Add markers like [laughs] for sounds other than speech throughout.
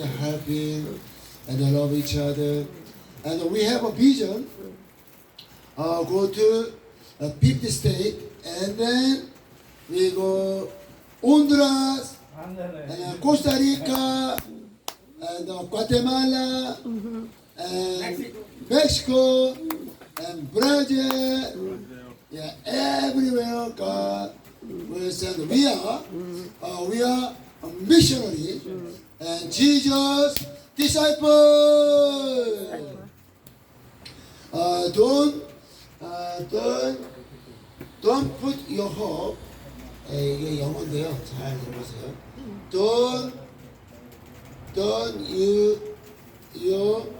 we are helping and love each other. And we have a vision. Uh, go to uh, 50 state and then we go Honduras, and uh, Costa Rica, and uh, Guatemala, and Mexico, and Brazil. Yeah, everywhere God will send. We are, uh, we are a missionary, and Jesus disciple. Uh, don't, uh, don't, don't put your hope. 에, 이게 영어인데요. 잘 들어보세요. Don't, don't you, you,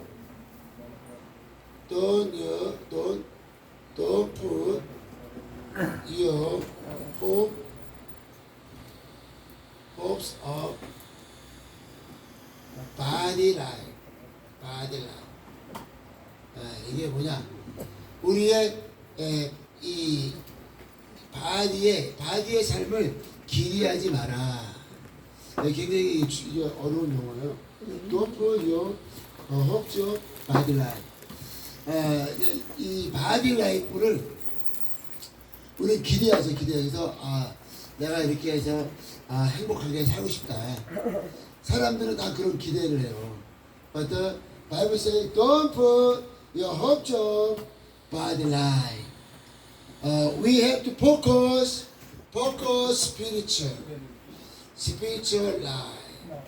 don't you, don't, don't put your hope, hopes of Body life, body life. 아, 이게 뭐냐? 우리의 에, 이 바디의 바디의 삶을 기리하지 마라. 네, 굉장히 주- 어려운 용어예요. Don't put your body life. 아, 이- 이 바디 라이프를 우리 기대하죠. 기대해서 아 내가 이렇게 해서 아 행복하게 살고 싶다. 사람들은 다 그런 기대를 해요. But the Bible says, don't put your hopes on body life. Uh, we have to focus, focus spiritual, spiritual life.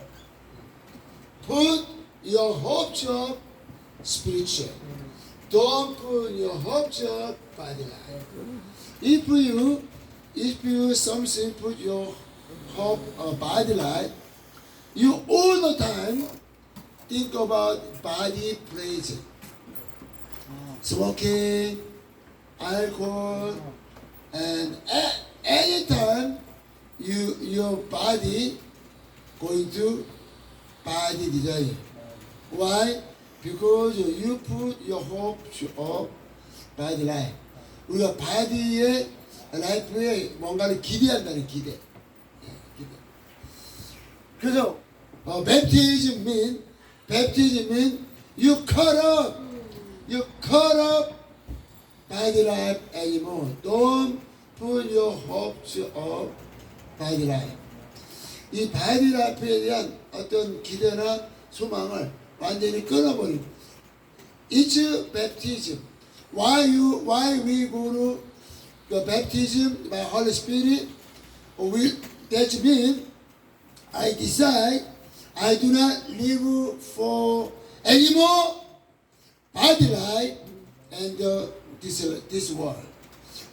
Put your hopes on spiritual. Don't put your hopes on body life. If you, if you something put your hope on body life, you all the time think about body pleasure, smoking, alcohol, and a- anytime you your body going to body desire. Why? Because you put your hope of body life. 우리가 바디의 라이프에 뭔가를 기대한다는 기대. 예, 기대. 그래서 어, baptism mean baptism mean you cut up you cut up body life anymore. Don't put your hopes of body life. 이 body life에 대한 어떤 기대나 소망을 완전히 끊어버리고 It's baptism. Why you why we go to the baptism by Holy Spirit? We that means I decide I do not live for anymore body life and uh, this this world.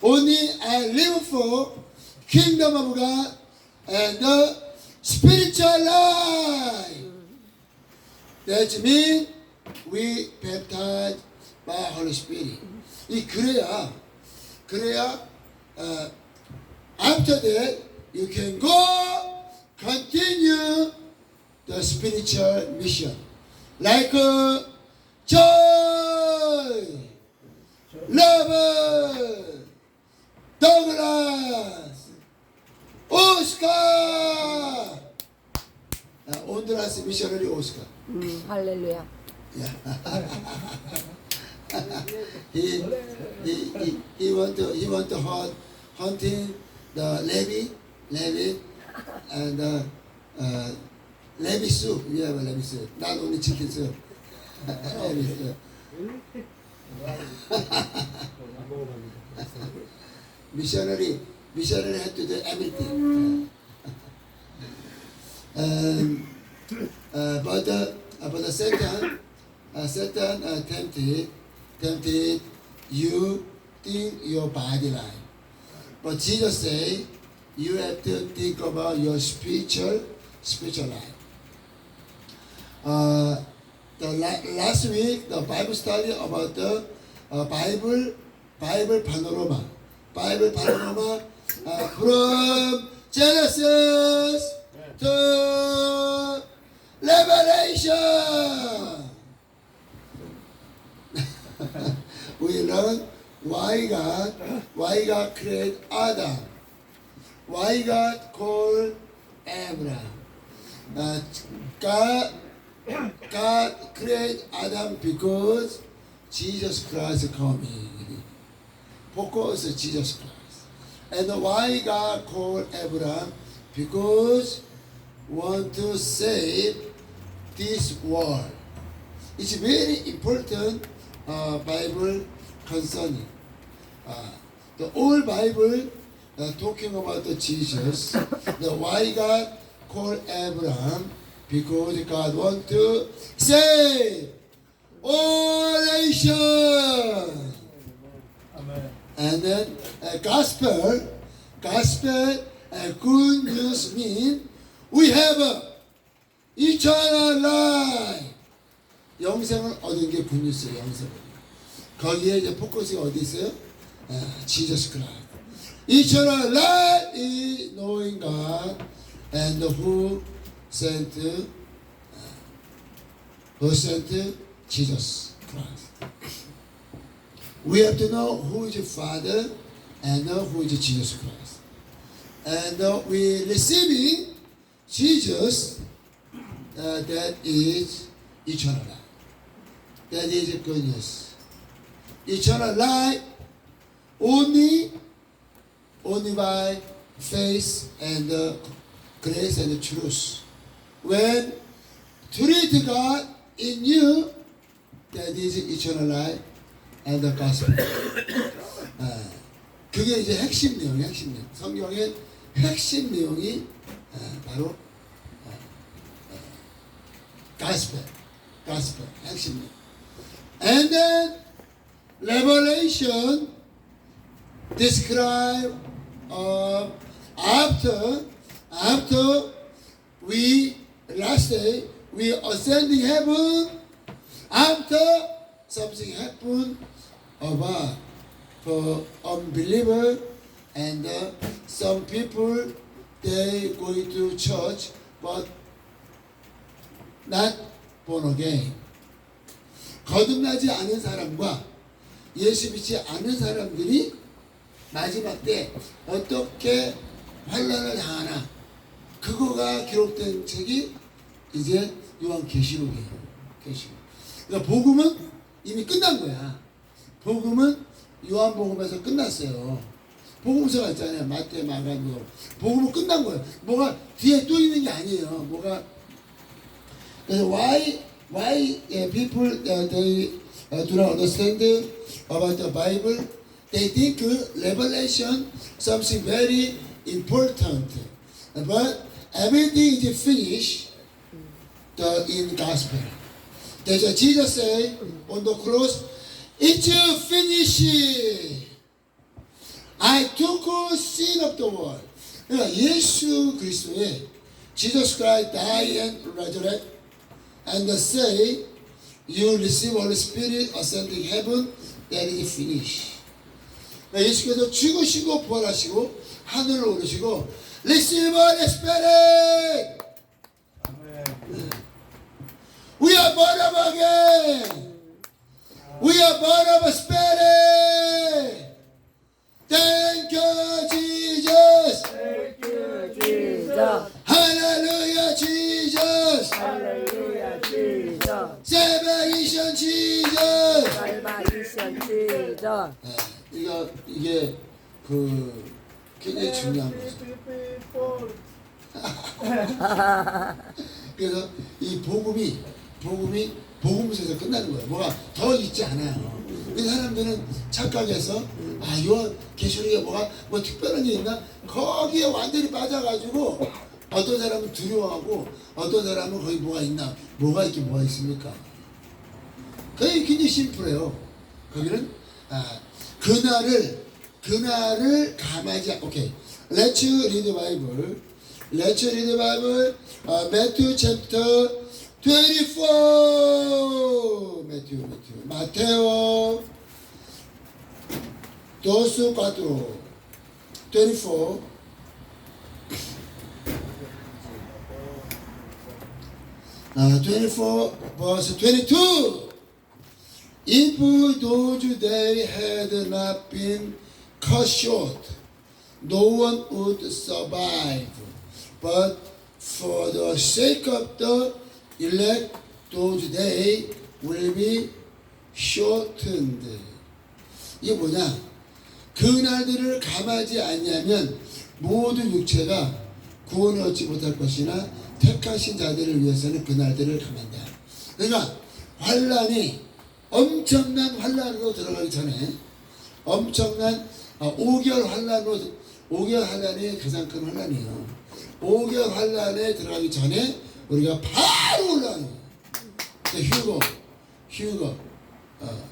Only I live for kingdom of God and the spiritual life. That means we baptized by Holy Spirit. 이 그래야 그래야 어, after that you can go continue the spiritual mission like uh, joy, love, Douglas, 오스카. 아, 온두라스 미셔너리 오스카. 음, 할렐루야. he, he, he, he want to he want to hunt hunting the levy levy and uh, uh, levy soup. We have a levy soup. Not only chicken soup. [laughs] Levy soup. [laughs] Missionary. Missionary had to do everything. And [laughs] uh, but uh, but the Satan uh, Satan uh, tempted tempted you think your body life. But Jesus say you have to think about your spiritual spiritual life. Uh, the la- last week the Bible study about the uh, Bible Bible panorama Bible panorama uh, from Genesis to Revelation. [laughs] we learn why God, why God created Adam, why God called Abraham. Uh, God, God created Adam because Jesus Christ coming. On Jesus Christ. And why God called Abraham? Because want to save this world. It's very important uh, Bible concerning. Uh, the old Bible uh, talking about the Jesus. the why God called Abraham because God want to save all nations. Amen. And then uh, gospel, gospel, uh, good news mean we have a eternal life. 영생을 얻은 게 굿뉴스예요, 영생을. 거기에 이제 포커스가 어디 있어요? 아, Jesus Christ. Eternal life is knowing God and who sent, uh, who sent Jesus Christ. We have to know who is the Father and know who is Jesus Christ. And uh, we receiving Jesus, uh, that is eternal life. That is good news. Eternal life only, only by faith and uh, grace and truth. When truth God in you, that is eternal life and the gospel. 아, 그게 이제 핵심 내용이 핵심 내용. 성경의 핵심 내용이 아, 바로 아, 아, gospel, gospel 핵심 내용. And then Revelation describe uh, after after we last day we ascending heaven after something happened about for unbeliever and uh, some people they going to church but not born again 거듭나지 않은 사람과 예수 믿지 않은 사람들이 마지막 때 어떻게 환란을 당하나 그거가 기록된 책이 이제 요한 계시록이에요. 계시록. 그러니까 복음은 이미 끝난 거야. 복음은 요한 복음에서 끝났어요. 복음서가 있잖아요. 마태, 마가, 누가. 복음은 끝난 거예요. 뭐가 뒤에 또 있는 게 아니에요. 뭐가 그래서 why why uh, people uh, they uh, do not understand about the Bible? They think uh, Revelation something very important, but everything is finished the, in gospel. That's what Jesus said on the cross. It's finished. I took the sin of the world. 그러니까 예수 그리스도의 Jesus Christ died and resurrected and say you receive Holy Spirit ascending heaven that is finished. 그러니까 예수께서 죽으시고 부활하시고 하늘로 오르시고 receive Holy Spirit. Amen. We are born of again. We are born of a spirit. Thank you, Jesus. Thank you, Jesus. Hallelujah, Jesus. Hallelujah, Jesus. Salvation, Jesus. Salvation, Jesus. 네, 이거 이게 그 굉장히 중요한 거죠. [laughs] 그래서 이 복음이 복음이 복음서에서 끝나는 거예요. 뭐가 더 있지 않아요. 그 사람들은 착각해서 아, 요 계시록에 뭐가 뭐 특별한 게 있나? 거기에 완전히 빠져가지고 어떤 사람은 두려워하고 어떤 사람은 거기 뭐가 있나? 뭐가 있긴 뭐가 있습니까? 거의 굉장히 심플해요. 거기는 아, 그날을 그날을 감하지 않- 오케이. Let's read the Bible. Let's read the Bible. Uh, Matthew chapter 24. Matthew, Matthew. Mateo 12, 4. 24. Uh, 24 verse 22. If those days had not been cut short, no one would survive. But for the sake of the elect those days will be shortened. 이게 뭐냐? 그날들을 감하지 않냐면 모든 육체가 구원을 얻지 못할 것이나 택하신 자들을 위해서는 그날들을 감한다. 그러니까 환란이 엄청난 환란으로 들어가기 전에 엄청난 아, 5개월 환란으로 5개월 환란이 가장 큰 환란이에요. 5개월 환란에 들어가기 전에 우리가 바로 올라가는 거예요. 휴거, 휴거, 어,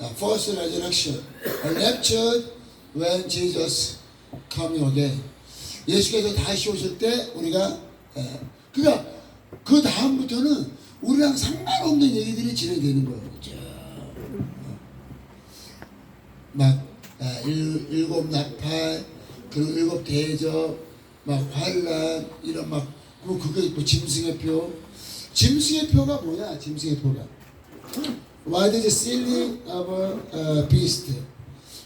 uh, first resurrection, a rapture when Jesus coming again. 예수께서 다시 오실 때 우리가 예, 그러니까 그 다음부터는 우리랑 상관없는 얘기들이 진행되는 거예요. 그죠? 어. 막 아, 일, 일곱 나팔 그리고 일곱 대접 막 환란 이런 막 그, 그게 있고 짐승의 표 짐승의 표가 뭐야 짐승의 표가 What is sealing of a beast?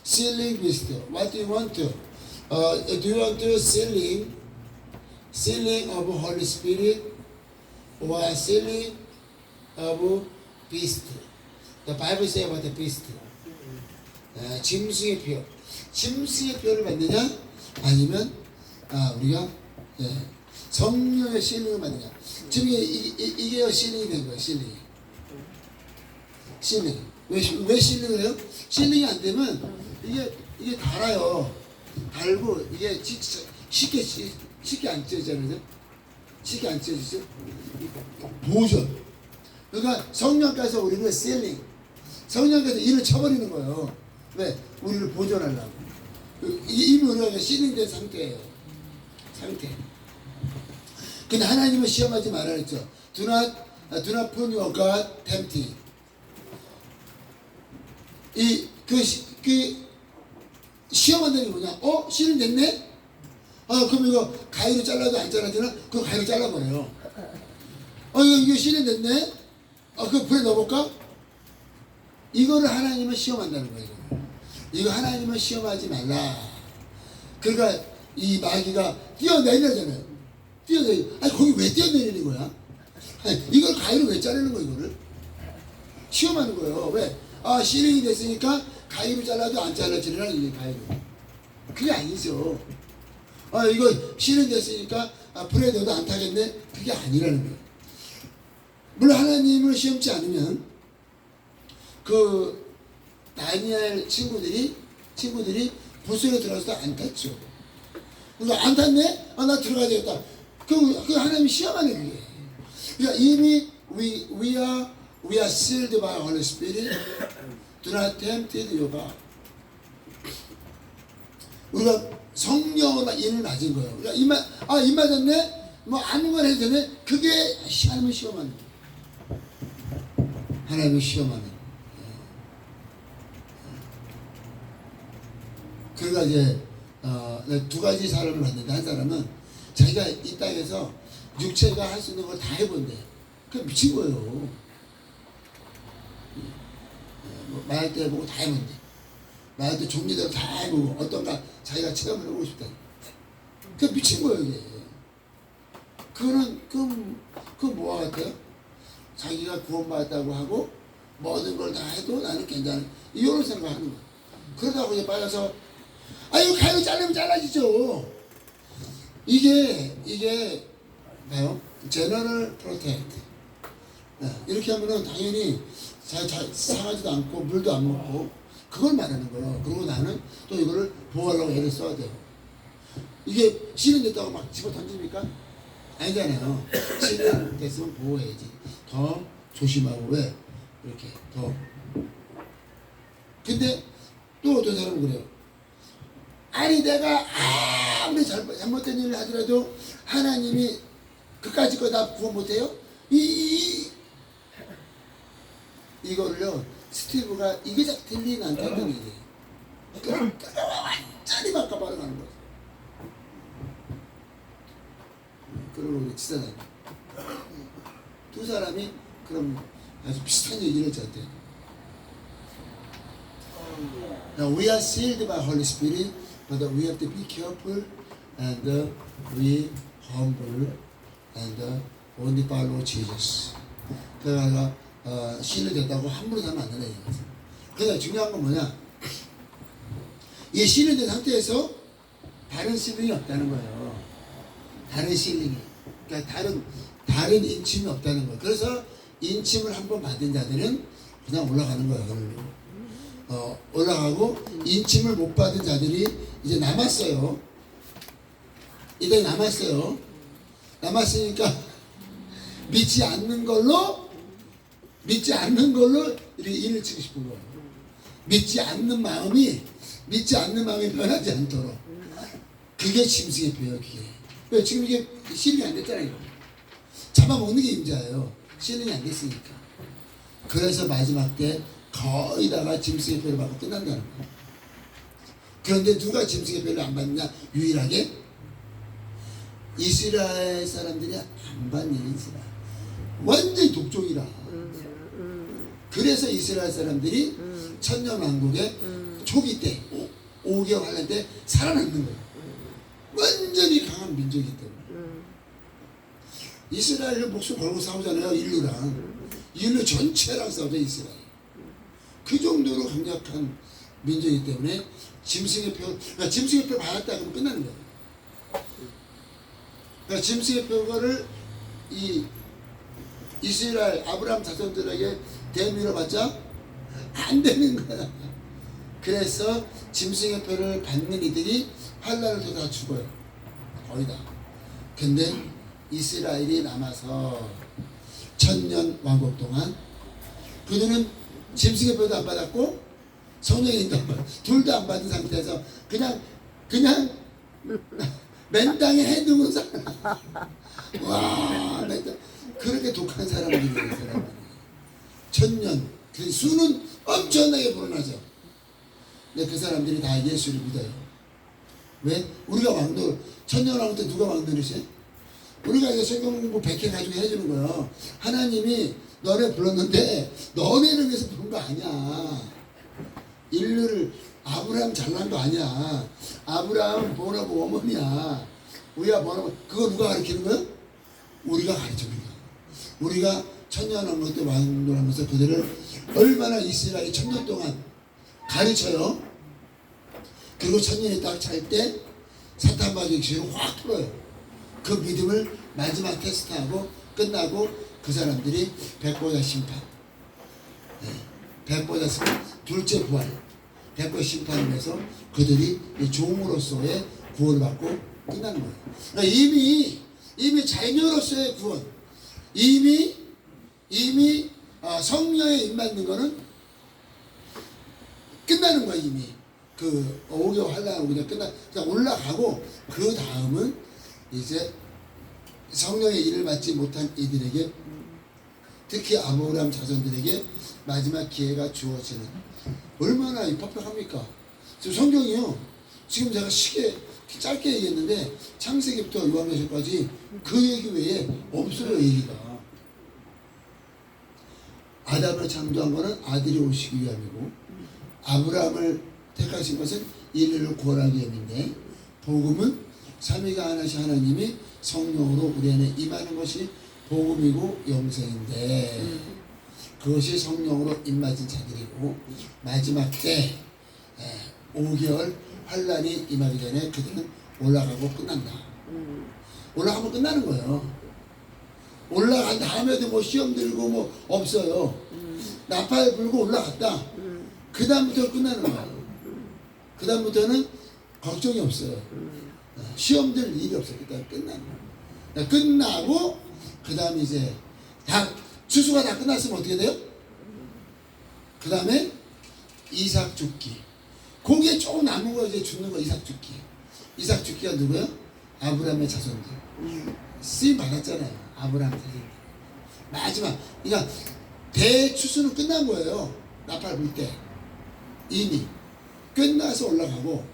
Sealing beast. What do you want to? Uh, do you want to sealing, sealing of Holy Spirit, or sealing of beast? The Bible say about the beast. 아, 짐승의 표. 짐승의 표를 받느냐? 아니면 아, 우리가 예, 성령의 실링을 받느냐? 지금 이게, 이게, 이게 실링이 된 거예요. 실링이. 실링. 왜, 왜 실링을 해요? 실링이 안 되면 이게 이게 달아요. 달고 이게 쉽게 지- 쉽게 안 찢어지잖아요. 쉽게 안 찢어지죠? 보존. 그러니까 성령께서 우리를 셀링. 성령께서 일을 쳐버리는 거예요. 왜? 우리를 보존하려고. 그- 이- 이미 우리가 실링된 상태예요. 상태. 근데 하나님은 시험하지 말라 했죠. Do not, uh, do not put your God tempted. 이, 그, 시- 그, 시험한다는 게 뭐냐? 어? 실은 됐네? 아, 그럼 이거 가위로 잘라도 안 잘라지나? 그거 가위로 잘라버려요. 어, 이거, 이거 실은 됐네? 아, 그거 불에 넣어볼까? 이거를 하나님은 시험한다는 거예요. 이거 하나님은 시험하지 말라. 그러니까 이 마귀가 뛰어내리잖아요. 뛰어내리. 아니, 거기 왜 뛰어내리는 거야? 아니, 이걸 가위로 왜 자르는 거야, 이거를? 시험하는 거예요. 왜? 아, 실행이 됐으니까 가위로 잘라도 안 잘라지려나, 이게 가위로. 그게 아니죠. 아, 이거 실행됐으니까 아, 불에 넣어도 안 타겠네? 그게 아니라는 거예요. 물론 하나님을 시험치 않으면 그 다니엘 친구들이 친구들이 불속에 들어가서도 안 탔죠. 그러니까 안 탔네? 아, 나 들어가야 되겠다. 그, 그 하나님이 시험하는 그게. 그러니까 이미 we, we are we are sealed by Holy Spirit. Do not tempt your God. 우리가 성령으로 인을 맞은 거예요. 그러니까 입, 맞- 아, 입 맞았네? 뭐 아무거나 해도 되네? 그게 하나님을 시험하는. 하나님을 시험하는 거예요. 그러니까 이제 어, 내가 두 가지 사람을 봤는데 한 사람은 자기가 이 땅에서 육체가 할 수 있는 걸 다 해본대. 그 미친 거예요. 뭐 말할 때 해보고 다 해본대. 말할 때 종류대로 다 해보고 어떤가 자기가 체험을 해보고 싶다. 그 미친 거예요 이게. 그거는 그, 그 뭐와 같아요? 자기가 구원받았다고 하고 모든 걸 다 해도 나는 괜찮은 이런 생각하는 거예요. 그러다가 이제 빠져서 아 이거 가위로 자르면 잘라지죠. 이게 이게 봐요. 제너럴 프로텍트. 이렇게 하면은 당연히 자, 자, 상하지도 않고 물도 안 먹고 그걸 말하는 거예요. 그리고 나는 또 이거를 보호하려고 애를 써야 돼요. 이게 실현됐다고 막 집어 던집니까? 아니잖아요. 실현됐으면 [coughs] 보호해야지. 더 조심하고 왜 이렇게 더. 근데 또 어떤 사람은 그래요. 아니 내가 아무리 잘못, 잘못된 일을 하더라도 하나님이 그까짓 거다 구원 못해요? 이, 이 이거를요 스티브가 이게 잘 들리는 않다는 얘기예요. 그러니까 완전히 바꿔버려 가는 거죠. 그러고 우리 지사장님 두 사람이 그럼 아주 비슷한 얘기를 저한테 Now we are sealed by Holy Spirit, but we have to be careful and uh, we humble and uh, only follow Jesus. 그래가 어, 됐다고 함부로 하면 안 된다 이거지. 그러니까 중요한 건 뭐냐? 이 시인이 된 상태에서 다른 실링이 없다는 거예요. 다른 실링이. 그러니까 다른 다른 인침이 없다는 거예요. 그래서 인침을 한번 받은 자들은 그냥 올라가는 거예요. 어, 올라가고 인침을 못 받은 자들이 이제 남았어요. 이제 남았어요. 남았으니까 [laughs] 믿지 않는 걸로 믿지 않는 걸로 이렇게 일을 치고 싶은 거예요. 믿지 않는 마음이 믿지 않는 마음이 변하지 않도록 그게 짐승의 표예요. 그게 왜 지금 이게 실행이 안 됐잖아요. 잡아먹는 게 임자예요. 실행이 안 됐으니까. 그래서 마지막 때 거의 다가 짐승의 표를 받고 끝난다는 거예요. 그런데 누가 짐승의 표를 안 받느냐? 유일하게 이스라엘 사람들이 안 받는 이스라엘. 완전히 독종이라. 그래서 이스라엘 사람들이 천년 왕국의 초기 때, 5, 개월 할때 살아남는 거예요. 완전히 강한 민족이기 때문에. 이스라엘을 목숨 걸고 싸우잖아요, 인류랑. 인류 전체랑 싸우죠, 이스라엘. 그 정도로 강력한 민족이기 때문에 짐승의 표, 그러니까 짐승의 표 받았다 그러면 끝나는 거예요. 그러니까 짐승의 표를 이 이스라엘 아브라함 자손들에게 대밀어봤자 안 되는 거야. 그래서 짐승의 표를 받는 이들이 환란을 통해 다 죽어요. 거의 다. 근데 이스라엘이 남아서 천년 왕국 동안 그들은 짐승의 표도 안 받았고 성령인도 둘도 안 받은 상태에서 그냥 그냥 맨 땅에 해두고 살아. 와, 맨 땅. 그렇게 독한 사람들이 이 사람. 천년. 그 수는 엄청나게 불어나죠. 근데 그 사람들이 다 예수를 믿어요. 왜? 우리가 왕도, 천년 왕국 때 누가 왕노릇이에요? 우리가 이제 성경 공부 100회 가지고 해주는 거예요. 하나님이 너네 불렀는데 너네를 위해서 부른 거 아니야. 인류를 아브라함 잘난 거 아니야. 아브라함 보라고 어머니야. 우리가 뭐라고 그거 누가 가르치는 거야? 우리가 가르쳐 우리가. 우리가 천년 왕국 때 왕노하면서 그들을 얼마나 이스라엘이 천년 동안 가르쳐요. 그리고 천년이 딱 찰 때 사탄 마귀의 귀신을 확 풀어요. 그 믿음을 마지막 테스트하고 끝나고 그 사람들이 백보자 심판, 네, 백보자 심판, 둘째 부활, 백보 심판을 해서 그들이 이 종으로서의 구원을 받고 끝나는 거예요. 그러니까 이미 이미 자녀로서의 구원, 이미 이미 어, 성령에 임받는 거는 끝나는 거야 이미 그 5개월 하려고 그냥 끝나 그냥 올라가고 그 다음은 이제 성령의 일을 받지 못한 이들에게 특히 아브라함 자손들에게 마지막 기회가 주어지는 얼마나 이 팍팍합니까? 지금 성경이요. 지금 제가 시계 짧게 얘기했는데 창세기부터 요한계시까지 그 얘기 외에 없어요 얘기가. 아담을 창조한 것은 아들이 오시기 위함이고 아브라함을 택하신 것은 인류를 구원하기 위함인데 복음은 삼위가 하나신 하나님이 성령으로 우리 안에 임하는 것이 복음이고 영생인데 그것이 성령으로 임맞은 자들이고 마지막 때 5개월 환란이 임하기 전에 그들은 올라가고 끝난다. 올라가면 끝나는 거예요. 올라간 다음에도 뭐 시험 들고 뭐 없어요. 나팔 불고 올라갔다. 그 다음부터 끝나는 거예요. 그 다음부터는 걱정이 없어요. 시험 들 일이 없어요. 그다음 끝나는 거예요. 끝나고 그 다음 이제 다 추수가 다 끝났으면 어떻게 돼요? 그 다음에 이삭 죽기. 거기에 조금 남은 거 이제 죽는 거 이삭 죽기. 이삭 죽기가 누구요? 아브라함의 자손들. 쓰임 받았잖아요. 아브라함 자손들. 마지막. 그러니까 대추수는 끝난 거예요. 나팔 불 때. 이미. 끝나서 올라가고.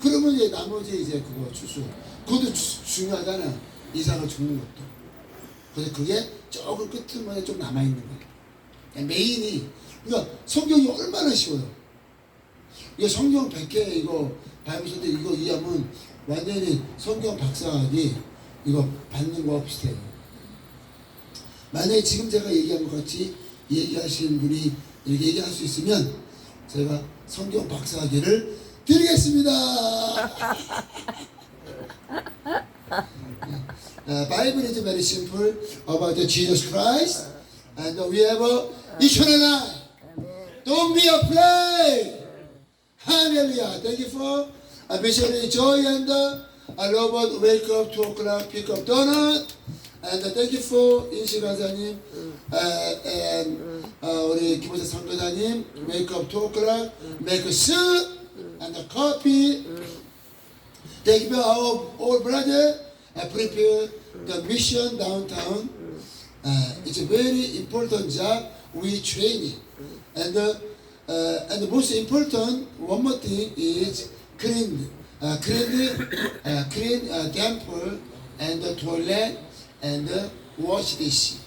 그러면 이제 나머지 이제 그거 추수. 그것도 주- 중요하잖아. 이삭을 죽는 것도. 그래서 그게 조금 끝으로 좀 남아있는 거예요. 메인이. 그러니까 성경이 얼마나 쉬워요. 이거 성경 100개 이거 바이블 선대 이거 이해하면 완전히 성경 박사학이 이거 받는 거 비슷해요. 만약에 지금 제가 얘기한 것 같이 얘기하시는 분이 이렇게 얘기할 수 있으면 제가 성경 박사학위를 드리겠습니다. Uh, Bible is very simple about Jesus Christ, and we have a eternal life. Don't be afraid. Hallelujah. Thank you for uh, missionary Joy and uh, uh, Robert wake up 2 o'clock, pick up donut. And uh, thank you for 인시 간사님, uh, and uh, 우리 김호재 선교사님, wake up 2 o'clock, make a soup and a coffee. Thank you for our old brother, uh, prepare the mission downtown. Uh, it's a very important job. We training, and uh, uh, and the most important one more thing is clean, Uh, clean, uh, clean uh, temple and the toilet and uh, wash dish.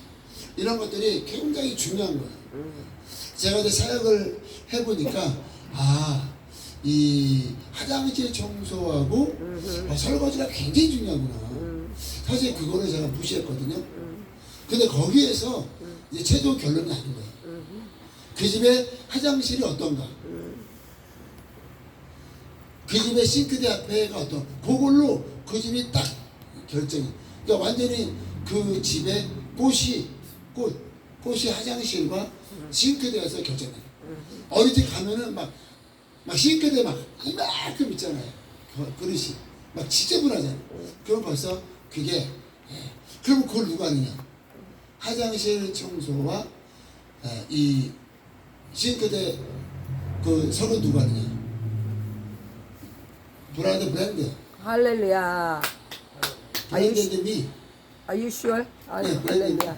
이런 것들이 굉장히 중요한 거예요. 제가 이제 사역을 해보니까 아. 이 화장실 청소하고 어, 설거지가 굉장히 중요하구나. 사실 그거를 제가 무시했거든요. 근데 거기에서 이제 최종 결론이 아닌 거예요. 그 집에 화장실이 어떤가? 그 집에 싱크대 앞에가 어떤 그걸로 그 집이 딱 결정이. 그러니까 완전히 그 집에 꽃이 꽃 꽃이 화장실과 싱크대에서 결정해. 어느 집 가면은 막 막 싱크대 막 이만큼 있잖아요. 그 그릇이 막 지저분하잖아요. 그럼 벌써 그게 예. 그럼 그걸 누가 하느냐? 화장실 청소와 예, 이 싱크대 그 설은 누가 하느냐? 브라드 브랜드 할렐루야. 브랜드 미 Are you sure? 아, 네, 할렐루야.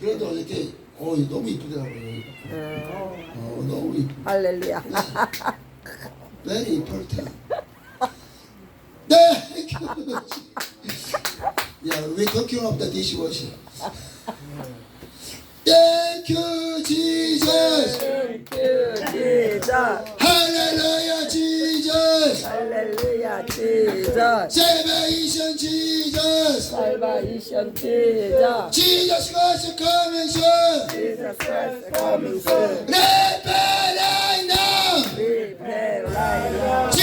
브랜드 어저께 어 너무 이쁘더라고요. 어, 어 너무 이쁘. 할렐루야. Very important. 네. yeah, we talking of the dishwasher. Thank you, Jesus. Thank you, Jesus. Hallelujah, Jesus. Jesus. Hallelujah, Jesus. Salvation, Jesus. Salvation, Jesus. Jesus Christ coming soon. Jesus Christ coming soon. Prepare right now. Prepare right now.